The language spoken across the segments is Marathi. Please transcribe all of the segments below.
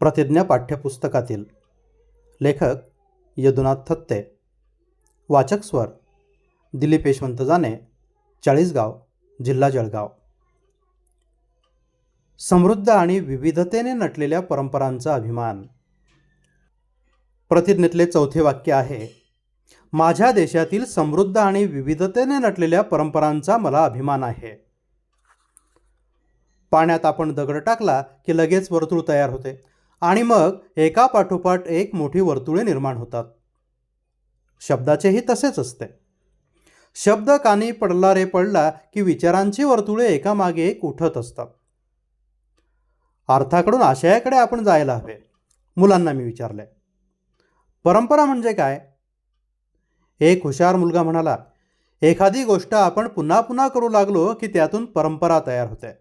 प्रतिज्ञा पाठ्यपुस्तकातील लेखक यदुनाथ थत्ते वाचक स्वर दिलीप यशवंत जाने चाळीसगाव जिल्हा जळगाव. समृद्ध आणि विविधतेने नटलेल्या परंपरांचा अभिमान. प्रतिज्ञेतले चौथे वाक्य आहे माझ्या देशातील समृद्ध आणि विविधतेने नटलेल्या परंपरांचा मला अभिमान आहे. पाण्यात आपण दगड टाकला की लगेच वर्तुळ तयार होते. आणि मग एका पाठोपाठ एक मोठी वर्तुळे निर्माण होतात. शब्दाचेही तसेच असते. शब्द कानी पडला रे पडला की विचारांची वर्तुळे एकामागे एक उठत असतात. अर्थाकडून आशयाकडे आपण जायला हवे. मुलांना मी विचारले परंपरा म्हणजे काय? एक हुशार मुलगा म्हणाला एखादी गोष्ट आपण पुन्हा पुन्हा करू लागलो की त्यातून परंपरा तयार होते.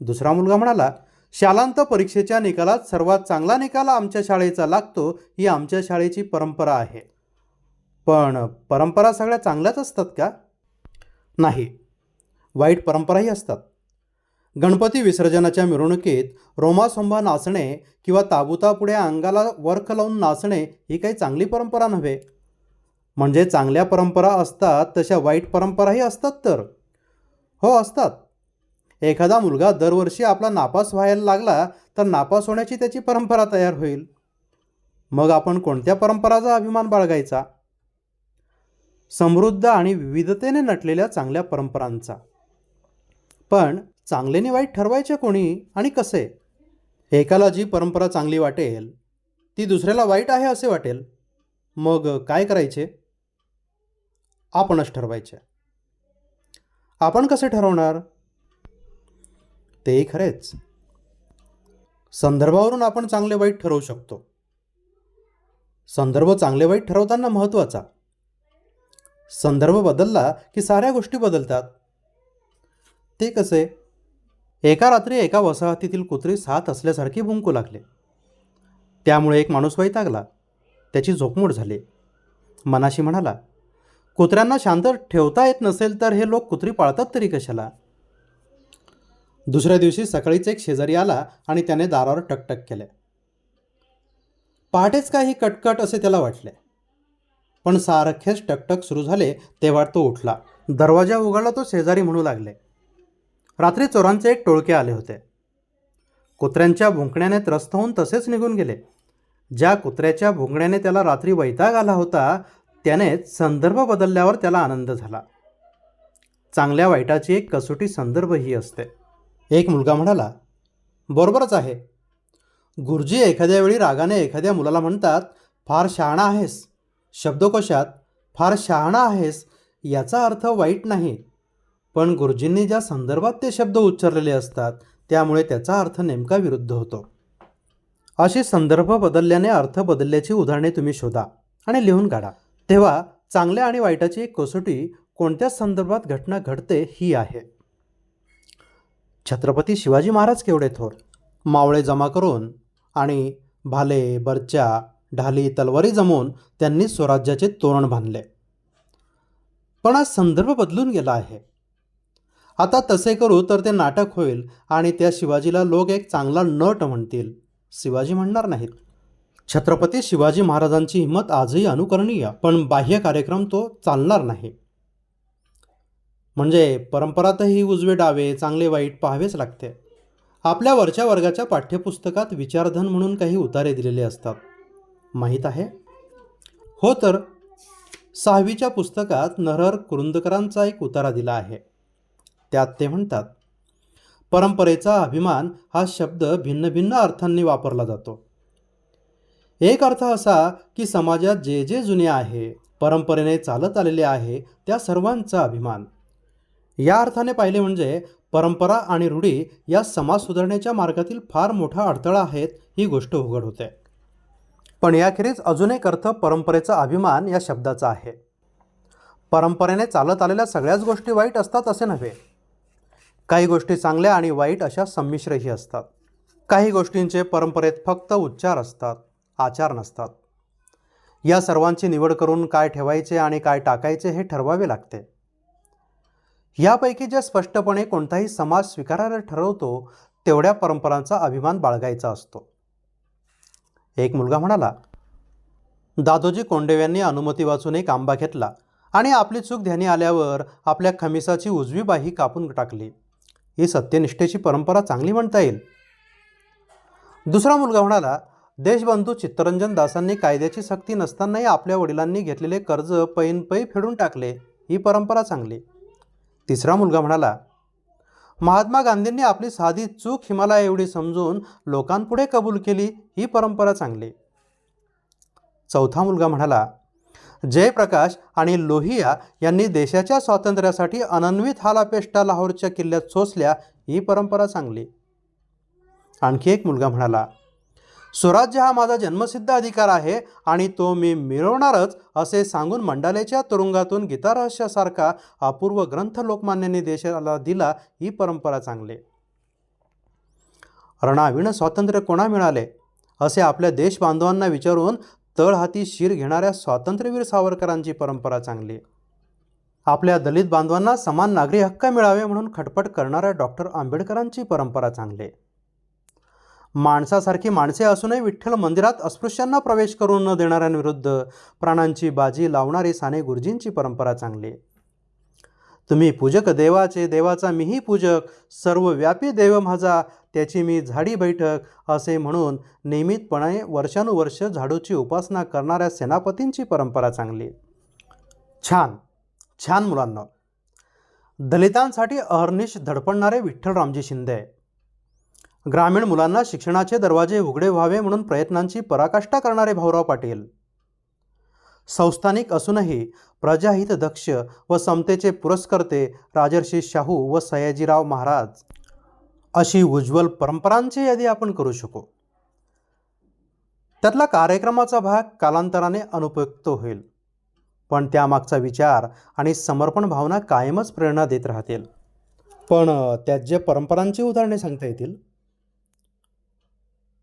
दुसरा मुलगा म्हणाला शालांत परीक्षेच्या निकालात सर्वात चांगला निकाल आमच्या शाळेचा लागतो ही आमच्या शाळेची परंपरा आहे. पण परंपरा सगळ्या चांगल्याच असतात का? नाही. वाईट परंपराही असतात. गणपती विसर्जनाच्या मिरवणुकीत रोमासोंबा नाचणे किंवा ताबुतापुढे अंगाला वर्ख लावून नाचणे ही काही चांगली परंपरा नव्हे. म्हणजे चांगल्या परंपरा असतात तशा वाईट परंपराही असतात तर? हो असतात. एखादा मुलगा दरवर्षी आपला नापास व्हायला लागला तर नापास होण्याची त्याची परंपरा तयार होईल. मग आपण कोणत्या परंपराचा अभिमान बाळगायचा? समृद्ध आणि विविधतेने नटलेल्या चांगल्या परंपरांचा. पण चांगलेने वाईट ठरवायचे कोणी आणि कसे? एकाला जी परंपरा चांगली वाटेल ती दुसऱ्याला वाईट आहे असे वाटेल. मग काय करायचे? आपणच ठरवायचे. आपण कसे ठरवणार? तेही खरेच. संदर्भावरून आपण चांगले वाईट ठरवू शकतो. संदर्भ चांगले वाईट ठरवताना महत्त्वाचा. संदर्भ बदलला की साऱ्या गोष्टी बदलतात. ते कसे? एका रात्री एका वसाहतीतील कुत्री साथ असल्यासारखी भुंकू लागले. त्यामुळे एक माणूस वैतागला त्याची झोपमोड झाली. मनाशी म्हणाला कुत्र्यांना शांत ठेवता येत नसेल तर हे लोक कुत्री पाळतात तरी कशाला? दुसऱ्या दिवशी सकाळीच एक शेजारी आला आणि त्याने दारावर टकटक केले. पहाटेच काही कटकट असे त्याला वाटले. पण सारखेच टकटक सुरू झाले तेव्हा तो उठला. दरवाजा उघडला तो शेजारी म्हणू लागले. रात्री चोरांचे एक टोळके आले होते. कुत्र्यांच्या भुंकण्याने त्रस्त होऊन तसेच निघून गेले. ज्या कुत्र्याच्या भुंकण्याने त्याला रात्री वैताग आला होता त्याने संदर्भ बदलल्यावर त्याला आनंद झाला. चांगल्या वाईटाची एक कसोटी संदर्भ ही असते. एक मुलगा म्हणाला बरोबरच आहे. गुरुजी एखाद्या वेळी रागाने एखाद्या मुलाला म्हणतात फार शहाणा आहेस. शब्दकोशात फार शहाणा आहेस याचा अर्थ वाईट नाही. पण गुरुजींनी ज्या संदर्भात ते शब्द उच्चारलेले असतात त्यामुळे त्याचा अर्थ नेमका विरुद्ध होतो. अशी संदर्भ बदलल्याने अर्थ बदलल्याची उदाहरणे तुम्ही शोधा आणि लिहून काढा. तेव्हा चांगल्या आणि वाईटाची एक कसोटी कोणत्या संदर्भात घटना घडते ही आहे. छत्रपती शिवाजी महाराज केवढे थोर? मावळे जमा करून आणि भाले बरच्या ढाली तलवारी जमवून त्यांनी स्वराज्याचे तोरण बांधले. पण आज संदर्भ बदलून गेला आहे. आता तसे करू तर ते नाटक होईल आणि त्या शिवाजीला लोक एक चांगला नट म्हणतील. शिवाजी म्हणणार नाहीत. छत्रपती शिवाजी महाराजांची हिंमत आजही अनुकरणीय पण बाह्य कार्यक्रम तो चालणार नाही. म्हणजे परंपरातही उजवे डावे चांगले वाईट पाहावेच लागते. आपल्या वरच्या वर्गाच्या पाठ्यपुस्तकात विचारधन म्हणून काही उतारे दिलेले असतात. माहीत आहे? हो तर सहावीच्या पुस्तकात नरहर कुरुंदकरांचा एक उतारा दिला आहे. त्यात ते म्हणतात परंपरेचा अभिमान हा शब्द भिन्न भिन्न अर्थांनी वापरला जातो. एक अर्थ असा की समाजात जे जे जुने आहे परंपरेने चालत आलेले आहे त्या सर्वांचा अभिमान. या अर्थाने पाहिले म्हणजे परंपरा आणि रूढी या समाज सुधारण्याच्या मार्गातील फार मोठा अडथळा आहेत ही गोष्ट उघड होते. पण याखेरीज अजून एक अर्थ परंपरेचा अभिमान या शब्दाचा आहे. परंपरेने चालत आलेल्या सगळ्याच गोष्टी वाईट असतात असे नव्हे. काही गोष्टी चांगल्या आणि वाईट अशा संमिश्रही असतात. काही गोष्टींचे परंपरेत फक्त उच्चार असतात आचार नसतात. या सर्वांची निवड करून काय ठेवायचे आणि काय टाकायचे हे ठरवावे लागते. यापैकी ज्या स्पष्टपणे कोणताही समाज स्वीकारायला ठरवतो तेवढ्या परंपरांचा अभिमान बाळगायचा असतो. एक मुलगा म्हणाला दादोजी कोंडेव यांनी अनुमती वाचून एक आंबा घेतला आणि आपली चूक ध्यानी आल्यावर आपल्या खमिसाची उजवी बाही कापून टाकली. ही सत्यनिष्ठेची परंपरा चांगली म्हणता येईल. दुसरा मुलगा म्हणाला देशबंधू चित्तरंजन दासांनी कायद्याची सक्ती नसतानाही आपल्या वडिलांनी घेतलेले कर्ज पैन पै फेडून टाकले. ही परंपरा चांगली. तिसरा मुलगा म्हणाला महात्मा गांधींनी आपली साधी चूक हिमालया एवढी समजून लोकांपुढे कबूल केली ही परंपरा चांगली. चौथा मुलगा म्हणाला जयप्रकाश आणि लोहिया यांनी देशाच्या स्वातंत्र्यासाठी अनन्वित हालापेष्टा लाहोरच्या किल्ल्यात सोसल्या ही परंपरा चांगली. आणखी एक मुलगा म्हणाला स्वराज्य हा माझा जन्मसिद्ध अधिकार आहे आणि तो मी मिळवणारच असे सांगून मंडालेच्या तुरुंगातून गीतारहस्यासारखा अपूर्व ग्रंथ लोकमान्यांनी देशाला दिला ही परंपरा चांगली. रणाविण स्वातंत्र्य कोणा मिळाले? असे आपल्या देशबांधवांना विचारून तळहाती शिर घेणाऱ्या स्वातंत्र्यवीर सावरकरांची परंपरा चांगली. आपल्या दलित बांधवांना समान नागरी हक्क मिळावे म्हणून खटपट करणाऱ्या डॉक्टर आंबेडकरांची परंपरा चांगली. माणसासारखी माणसे असूनही विठ्ठल मंदिरात अस्पृश्यांना प्रवेश करू न देणाऱ्यांविरुद्ध प्राणांची बाजी लावणारी साने गुरुजींची परंपरा चांगली तुम्ही पूजक देवाचे देवाचा मीही पूजक सर्वव्यापी देव माझा त्याची मी झाडी बैठक असे म्हणून नियमितपणे वर्षानुवर्ष झाडूची उपासना करणाऱ्या सेनापतींची परंपरा चांगली छान छान मुलांना. दलितांसाठी अहर्निश धडपडणारे विठ्ठलरामजी शिंदे. ग्रामीण मुलांना शिक्षणाचे दरवाजे उघडे व्हावे म्हणून प्रयत्नांची पराकाष्ठा करणारे भाऊराव पाटील. संस्थानिक असूनही प्रजाहित दक्ष व समतेचे पुरस्कर्ते राजर्षी शाहू व सयाजीराव महाराज. अशी उज्ज्वल परंपरांची यादी आपण करू शकू. त्यातला कार्यक्रमाचा भाग कालांतराने अनुपयुक्त होईल. पण त्यामागचा विचार आणि समर्पण भावना कायमच प्रेरणा देत राहतील. पण त्यात जे परंपरांची उदाहरणे सांगता येतील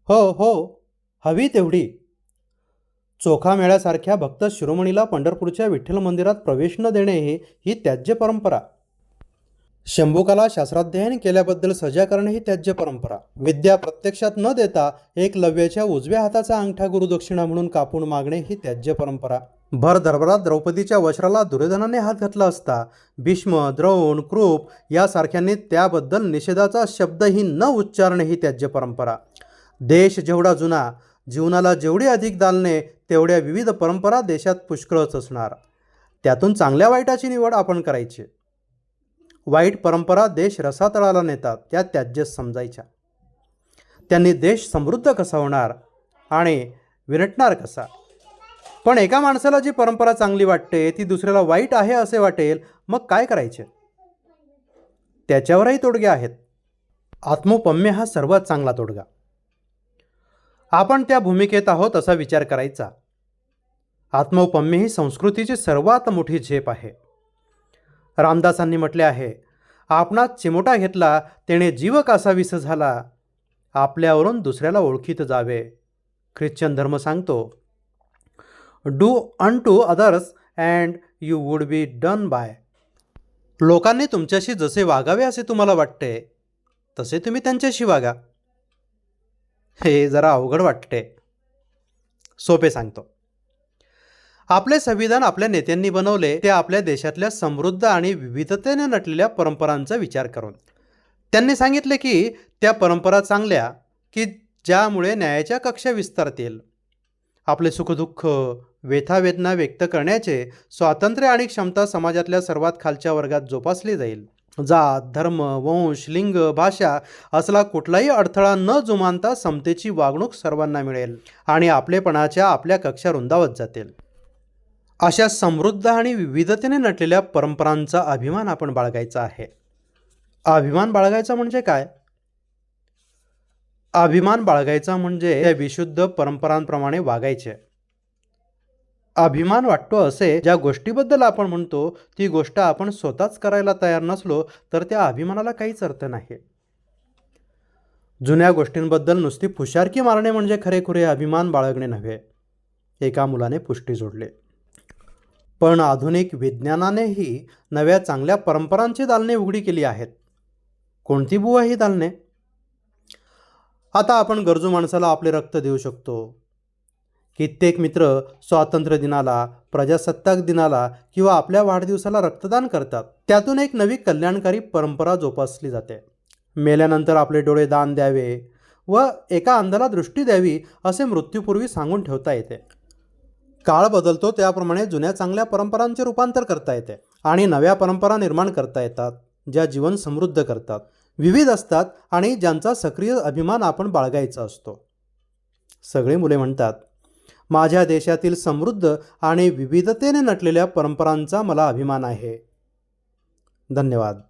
हो हो हवी तेवढी. चोखा मेळ्यासारख्या भक्त शिरोमणीला पंढरपूरच्या विठ्ठल मंदिरात प्रवेश न देणे ही ही त्याज्य परंपरा. शंभूकाला शास्त्राध्ययन केल्याबद्दल सजा करणे ही त्याज्य परंपरा. विद्या प्रत्यक्षात न देता एक लव्याच्या उजव्या हाताचा अंगठा गुरुदक्षिणा म्हणून कापून मागणे ही त्याज्य परंपरा. भर दरबारात द्रौपदीच्या वस्त्राला दुर्योधनाने हात घातला असता भीष्म द्रोण कृप यासारख्यांनी त्याबद्दल निषेधाचा शब्दही न उच्चारणे ही त्याज्य परंपरा. देश जेवढा जुना जीवनाला जेवढी अधिक दालने तेवढ्या विविध परंपरा देशात पुष्कळच असणार. त्यातून चांगल्या वाईटाची निवड आपण करायची. वाईट परंपरा देश रसातळाला नेतात त्या त्याज्यच समजायच्या. त्यांनी देश समृद्ध कसा होणार आणि विरटणार कसा? पण एका माणसाला जी परंपरा चांगली वाटते ती दुसऱ्याला वाईट आहे असे वाटेल मग काय करायचे? त्याच्यावरही तोडगे आहेत. आत्मोपम्य हा सर्वात चांगला तोडगा. आपण त्या भूमिकेत आहोत असा विचार करायचा. आत्मौपम्य ही संस्कृतीची सर्वात मोठी झेप आहे. रामदासांनी म्हटले आहे आपणात चिमोटा घेतला तेणे जीव कासावीस झाला. आपल्यावरून दुसऱ्याला ओळखीत जावे. ख्रिश्चन धर्म सांगतो do unto others and you would be done by लोकांनी तुमच्याशी जसे वागावे असे तुम्हाला वाटते तसे तुम्ही त्यांच्याशी वागा. हे जरा अवघड वाटते. सोपे सांगतो. आपले संविधान आपल्या नेत्यांनी बनवले ते आपल्या देशातल्या समृद्ध आणि विविधतेने नटलेल्या परंपरांचा विचार करून. त्यांनी सांगितले की त्या परंपरा चांगल्या की ज्यामुळे न्यायाच्या कक्षा विस्तारतील. आपले सुखदुःख वेथावेदना व्यक्त करण्याचे स्वातंत्र्य आणि क्षमता समाजातल्या सर्वात खालच्या वर्गात जोपासली जाईल. जात धर्म वंश लिंग भाषा असला कुठलाही अडथळा न जुमानता समतेची वागणूक सर्वांना मिळेल आणि आपलेपणाच्या आपल्या कक्षा रुंदावत जातील. अशा समृद्ध आणि विविधतेने नटलेल्या परंपरांचा अभिमान आपण बाळगायचा आहे. अभिमान बाळगायचा म्हणजे काय? अभिमान बाळगायचा म्हणजे त्या विशुद्ध परंपरांप्रमाणे वागायचे. अभिमान वाटतो असे ज्या गोष्टीबद्दल आपण म्हणतो ती गोष्ट आपण स्वतःच करायला तयार नसलो तर त्या अभिमानाला काहीच अर्थ नाही. जुन्या गोष्टींबद्दल नुसती फुशारकी मारणे म्हणजे खरेखुरे अभिमान बाळगणे नव्हे. एका मुलाने पुष्टी जोडले. पण आधुनिक विज्ञानानेही नव्या चांगल्या परंपरांची दालने उघडी केली आहेत. कोणती बुवा ही दालने? आता आपण गरजू माणसाला आपले रक्त देऊ शकतो. कित्येक मित्र स्वातंत्र्य दिनाला प्रजासत्ताक दिनाला किंवा आपल्या वाढदिवसाला रक्तदान करतात. त्यातून एक नवी कल्याणकारी परंपरा जोपासली जाते. मेल्यानंतर आपले डोळे दान द्यावे व एका अंधाला दृष्टी द्यावी असे मृत्यूपूर्वी सांगून ठेवता येते. काळ बदलतो त्याप्रमाणे जुन्या चांगल्या परंपरांचे रूपांतर करता येते आणि नव्या परंपरा निर्माण करता येतात ज्या जीवन समृद्ध करतात. विविध असतात आणि ज्यांचा सक्रिय अभिमान आपण बाळगायचा असतो. सगळी मुले म्हणतात माझ्या देशातील समृद्ध आणि विविधतेने नटलेल्या परंपरांचा मला अभिमान आहे. धन्यवाद.